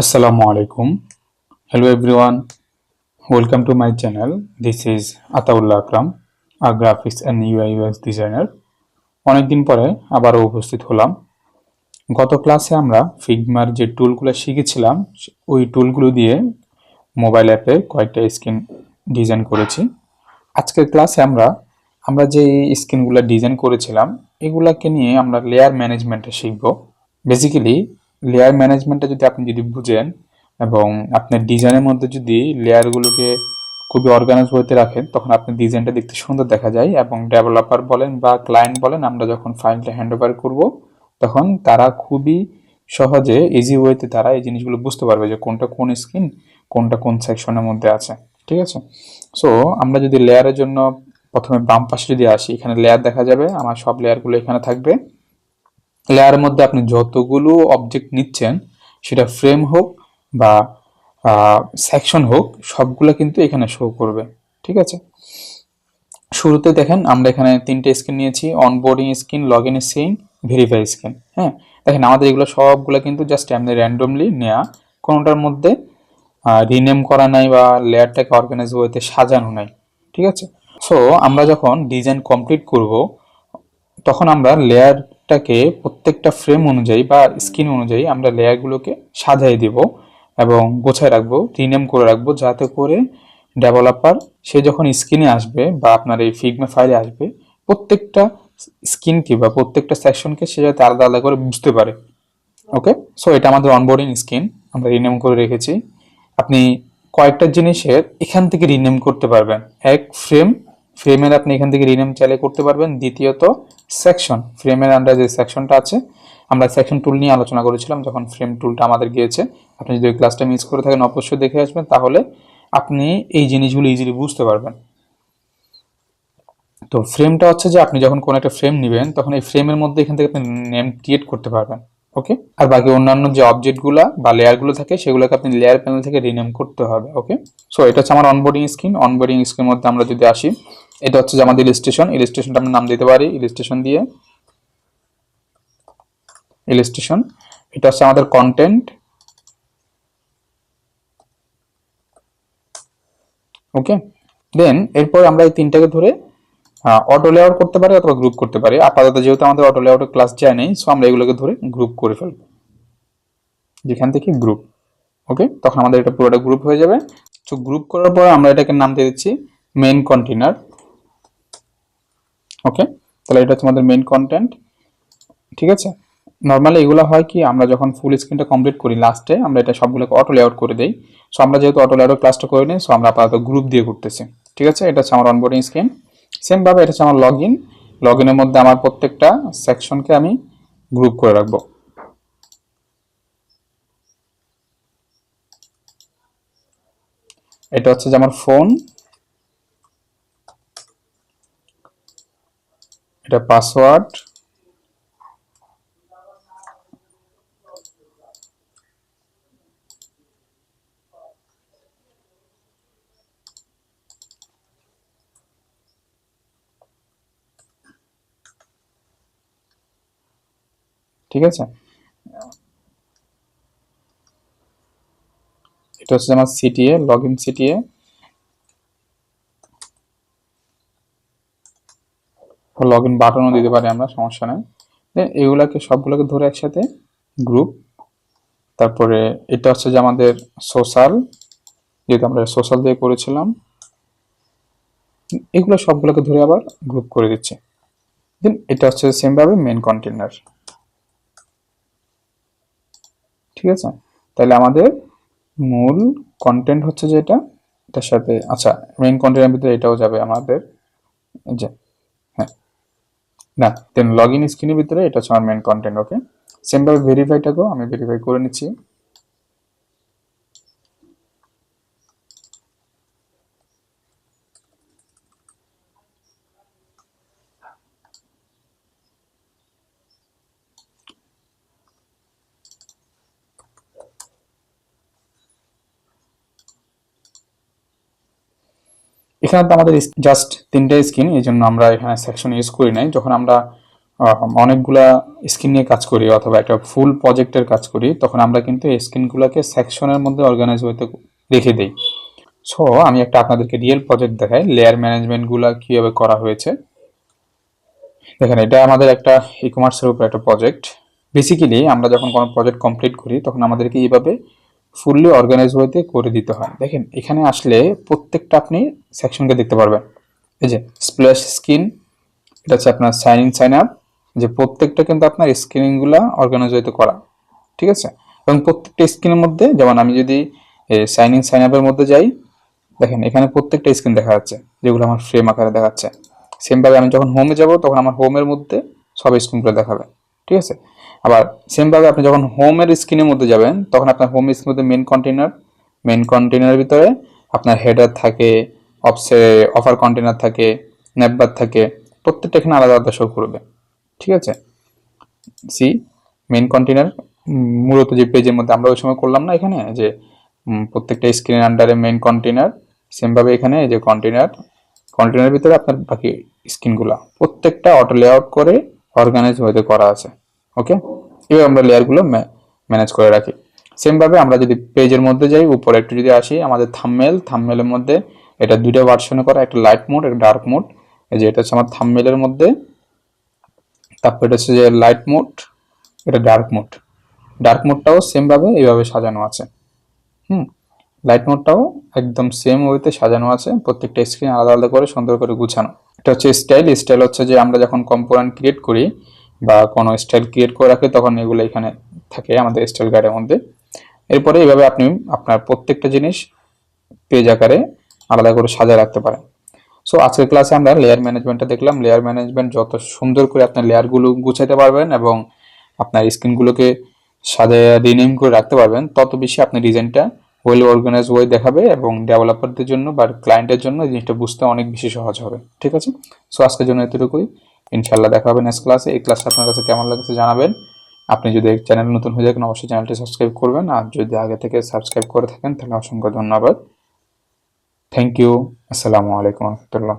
Alaikum. Hello everyone. Welcome to my channel. This is Ataullah Akram, a graphics and UI UX designer. অনেকদিন পরে আবারও উপস্থিত হলাম গত ক্লাসে আমরা ফিগমার যে টুলগুলো শিখেছিলাম ওই টুলগুলো দিয়ে মোবাইল অ্যাপে কয়েকটা স্ক্রিন ডিজাইন করেছি আজকের ক্লাসে আমরা আমরা যে স্ক্রিনগুলো ডিজাইন করেছিলাম এগুলাকে নিয়ে আমরা লেয়ার ম্যানেজমেন্টে শিখব বেসিক্যালি লেয়ার ম্যানেজমেন্টটা যদি আপনি যদি বুঝেন এবং আপনার ডিজাইনের মধ্যে যদি লেয়ারগুলোকে খুবই অর্গানাইজ হতে রাখেন, তখন আপনার ডিজাইনটা দেখতে সুন্দর দেখা যায় এবং ডেভেলপার বলেন বা ক্লায়েন্ট বলেন, আমরা যখন ফাইলটা হ্যান্ড ওভার করব, তখন তারা খুবই সহজে ইজি ওয়েতে তারা এই জিনিসগুলো বুঝতে পারবে যে কোনটা কোন স্ক্রিন কোনটা কোন সেকশনের মধ্যে আছে। ঠিক আছে? সো আমরা যদি লেয়ারের জন্য প্রথমে বাম পাশে যদি আসি, এখানে লেয়ার দেখা যাবে, আমার সব লেয়ারগুলো এখানে থাকবে। লেয়ারের মধ্যে আপনি যতগুলো অবজেক্ট নিচ্ছেন, সেটা ফ্রেম হোক বা সেকশন হোক, সবগুলো কিন্তু এখানে শো করবে, ঠিক আছে? শুরুতে দেখেন আমরা এখানে তিনটে স্ক্রিন নিয়েছি onboarding screen log in screen verify screen হ্যাঁ? দেখেন আমাদের এগুলো সবগুলো কিন্তু জাস্ট এমনি র্যান্ডমলি নেওয়া কোনোটার মধ্যে রিনেম করা নাই বা লেয়ারটাকে অর্গানাইজ ওয়েতে সাজানো নাই, ঠিক আছে? সো আমরা যখন ডিজাইন কমপ্লিট করব, তখন আমরা লেয়ারটাকে প্রত্যেকটা ফ্রেম অনুযায়ী বা স্ক্রিন অনুযায়ী আমরা লেয়ারগুলোকে সাজাই দেব এবং গোছায় রাখব রিনেম করে রাখব যাতে করে ডেভেলপার সে যখন স্ক্রিনে আসবে বা আপনার এই ফিগমা ফাইলে আসবে, প্রত্যেকটা স্ক্রিনকে বা প্রত্যেকটা সেকশনকে সে যাতে আলাদা আলাদা করে বুঝতে পারে। ওকে সো এটা আমাদের অনবোর্ডিং স্ক্রিন আমরা রিনেম করে রেখেছি। আপনি কয়েকটা জিনিসের এখান থেকে রিনেম করতে পারবেন। এক ফ্রেম ফ্রেমের আপনি এখান থেকে রিনেম চাইলে করতে পারবেন। দ্বিতীয়ত সেকশন ফ্রেমের আন্ডার যে সেকশনটা আছে, আমরা সেকশন টুল নিয়ে আলোচনা করেছিলাম যখন ফ্রেম টুলটা আমাদের গিয়েছে। আপনি যদি ওই ক্লাসটা মিস করে থাকেন, অবশ্যই দেখে আসবেন। তাহলে আপনি এই জিনিসগুলো ইজিলি বুঝতে পারবেন। তো ফ্রেমটা হচ্ছে যে আপনি যখন কোনো একটা ফ্রেম নেবেন, তখন এই ফ্রেমের মধ্যে এখান থেকে আপনি নেম ক্রিয়েট করতে পারবেন। ওকে আর বাকি অন্যান্য যে অবজেক্টগুলো বা লেয়ারগুলো থাকে, সেগুলোকে আপনি লেয়ার প্যানেল থেকে রিনেম করতে হবে। ওকে সো এটা হচ্ছে আমার অনবোর্ডিং স্ক্রিন অনবোর্ডিং স্ক্রিনের মধ্যে আমরা যদি আসি এটা হচ্ছে যে আমাদের ইলিস্ট্রেশন ইলিস্ট্রেশনটা আমরা নাম দিতে পারি। ইলিস্ট্রেশন দিয়ে। ইলিস্ট্রেশন এটা হচ্ছে আমাদের কন্টেন্ট ওকে দেন এরপর আমরা এই তিনটাকে ধরে অটো লেআউট করতে পারি অথবা গ্রুপ করতে পারি। আপাতত যেহেতু আমাদের অটো লেআউটের ক্লাস যায় নেই সো আমরা এগুলোকে ধরে গ্রুপ করে ফেলব। যেখান থেকে গ্রুপ ওকে তখন আমাদের এটা পুরোটা গ্রুপ হয়ে যাবে। তো গ্রুপ করার পর আমরা এটাকে নাম দিয়ে দিচ্ছি মেইন কন্টেনার ওকে তাহলে এটা হচ্ছে আমাদের মেইন কন্টেন্ট ঠিক আছে? নর্মালি এগুলো হয় কি, আমরা যখন ফুল স্ক্রিনটা কমপ্লিট করি লাস্টে আমরা এটা সবগুলোকে অটো লেআউট করে দেই। সো আমরা যেহেতু অটো লেআউট ক্লাসটা করে নিই সো আমরা আপাতত গ্রুপ দিয়ে করতেছি ঠিক আছে? এটা হচ্ছে আমার অনবোর্ডিং স্ক্রিন সেমভাবে এটা হচ্ছে আমার লগ ইন লগ ইনের মধ্যে আমার প্রত্যেকটা সেকশনকে আমি গ্রুপ করে রাখব। এটা হচ্ছে যে আমার ফোন এটা পাসওয়ার্ড ঠিক আছে? এটা হচ্ছে আমার CTA log in CTA log in বাটনও দিতে পারি আমরা, সমস্যা নেই। দেন এগুলাকে সবগুলোকে ধরে একসাথে গ্রুপ তারপরে এটা হচ্ছে যে আমাদের সোশ্যাল যেহেতু আমরা সোশ্যাল দিয়ে করেছিলাম, এগুলো সবগুলোকে ধরে আবার গ্রুপ করে দিচ্ছি। দেন এটা হচ্ছে সেমভাবে মেন কন্টেনার ঠিক আছে? তাহলে আমাদের মূল কন্টেন্ট হচ্ছে যেটা এটার সাথে আচ্ছা মেইন কন্টেন্টের ভিতরে এটাও যাবে আমাদের, যে না দেন লগ ইন স্ক্রিনের ভিতরে এটা হচ্ছে আমার মেন কন্টেন্ট ওকে সেমভাবে ভেরিফাইটাকেও আমি ভেরিফাই করে নিচ্ছি। এখানে তো আমাদের জাস্ট তিনটে স্ক্রিন এই জন্য আমরা এখানে সেকশন ইউজ করি নাই। যখন আমরা অনেকগুলা স্ক্রিন নিয়ে কাজ করি অথবা একটা ফুল প্রজেক্টের কাজ করি, তখন আমরা কিন্তু এই স্ক্রিনগুলোকে সেকশনের মধ্যে অর্গানাইজ হতে রেখে দিই। সো আমি একটা আপনাদেরকে রিয়েল প্রজেক্ট দেখাই লেয়ার ম্যানেজমেন্টগুলো কীভাবে করা হয়েছে। দেখেন, এটা আমাদের একটা ই কমার্সের উপর একটা প্রজেক্ট বেসিক্যালি আমরা যখন কোনো প্রজেক্ট কমপ্লিট করি, তখন আমাদেরকে এইভাবে ফুললি অর্গানাইজ হতে করে দিতে হয়। দেখেন, এখানে আসলে প্রত্যেকটা আপনি সেকশনকে দেখতে পারবেন। এই যে স্প্ল্যাশ স্ক্রিন এটা হচ্ছে আপনার সাইন ইন সাইন আপ যে প্রত্যেকটা কিন্তু আপনার স্ক্রিনিংগুলো অর্গানাইজ হতে করা। ঠিক আছে? এবং প্রত্যেকটা স্ক্রিনের মধ্যে, যেমন আমি যদি সাইন ইন সাইন আপের মধ্যে যাই, দেখেন, এখানে প্রত্যেকটা স্ক্রিন দেখা যাচ্ছে, যেগুলো আমার ফ্রেম আকারে দেখাচ্ছে। সেমভাবে আমি যখন হোমে যাব, তখন আমার হোমের মধ্যে সব স্ক্রিনগুলো দেখাবে। ঠিক আছে? আবার সেমভাবে আপনি যখন হোমের স্ক্রিনের মধ্যে যাবেন, তখন আপনার হোম স্ক্রিনের মধ্যে মেন কন্টেনার মেন কন্টেনারের ভিতরে আপনার হেডার থাকে অফসে অফার কন্টেনার থাকে নেপবার থাকে, প্রত্যেকটা এখানে আলাদা আলাদা শো করবে। ঠিক আছে? সি মেন কন্টেনার মূলত যে পেজের মধ্যে আমরা ওই সময় করলাম না এখানে, যে প্রত্যেকটা স্ক্রিনের আন্ডারে মেন কন্টেনার সেমভাবে এখানে যে কন্টেনার কন্টেনারের ভিতরে আপনার বাকি স্ক্রিনগুলো প্রত্যেকটা অটো লেআউট করে অর্গানাইজ হতে করা আছে। ওকে এবার আমরা লেয়ারগুলো ম্যানেজ করে রাখি। সেমভাবে আমরা যদি পেজের মধ্যে যাই, উপরে একটু যদি আসি, আমাদের থামমেল থামমেলের মধ্যে এটা দুইটা ভার্সনে করা, একটা লাইট মোড একটা ডার্ক মোড এই যে এটা হচ্ছে আমার থামমেলের মধ্যে, তারপর এটা হচ্ছে যে লাইট মোড এটা ডার্ক মোড ডার্ক মোডটাও সেমভাবে এইভাবে সাজানো আছে। হুম? লাইট মোডটাও একদম সেম ওয়েতে সাজানো আছে, প্রত্যেকটা স্ক্রিন আলাদা আলাদা করে সুন্দর করে গুছানো। এটা হচ্ছে স্টাইল স্টাইল হচ্ছে যে আমরা যখন কম্পোনেন্ট ক্রিয়েট করি বা কোনো স্টাইল ক্রিয়েট করে রাখি, তখন এগুলো এখানে থাকে আমাদের স্টাইল গাইডের মধ্যে। এরপরে এইভাবে আপনি আপনার প্রত্যেকটা জিনিস পেজ আকারে আলাদা করে সাজায় রাখতে পারেন। সো আজকের ক্লাসে আমরা লেয়ার ম্যানেজমেন্টটা দেখলাম। লেয়ার ম্যানেজমেন্ট যত সুন্দর করে আপনার লেয়ারগুলো গুছাইতে পারবেন এবং আপনার স্ক্রিনগুলোকে সাজায় রিনেম করে রাখতে পারবেন, তত বেশি আপনি ডিজাইনটা ওয়েল অর্গানাইজ ওয়ে দেখাবে এবং ডেভেলপারদের জন্য বা ক্লায়েন্টের জন্য এই জিনিসটা বুঝতে অনেক বেশি সহজ হবে। ঠিক আছে? সো আজকের জন্য এতটুকুই। ইনশাল্লাহ দেখা হবে নেক্সট ক্লাসে এই ক্লাসটা আপনার কাছে কেমন লাগছে জানাবেন। আপনি যদি চ্যানেল নতুন হয়ে থাকেন, অবশ্যই চ্যানেলটি সাবস্ক্রাইব করবেন। আর যদি আগে থেকে সাবস্ক্রাইব করে থাকেন, তাহলে অসংখ্য ধন্যবাদ। থ্যাংক ইউ আসসালামু আলাইকুম রহমতুল্লাহ।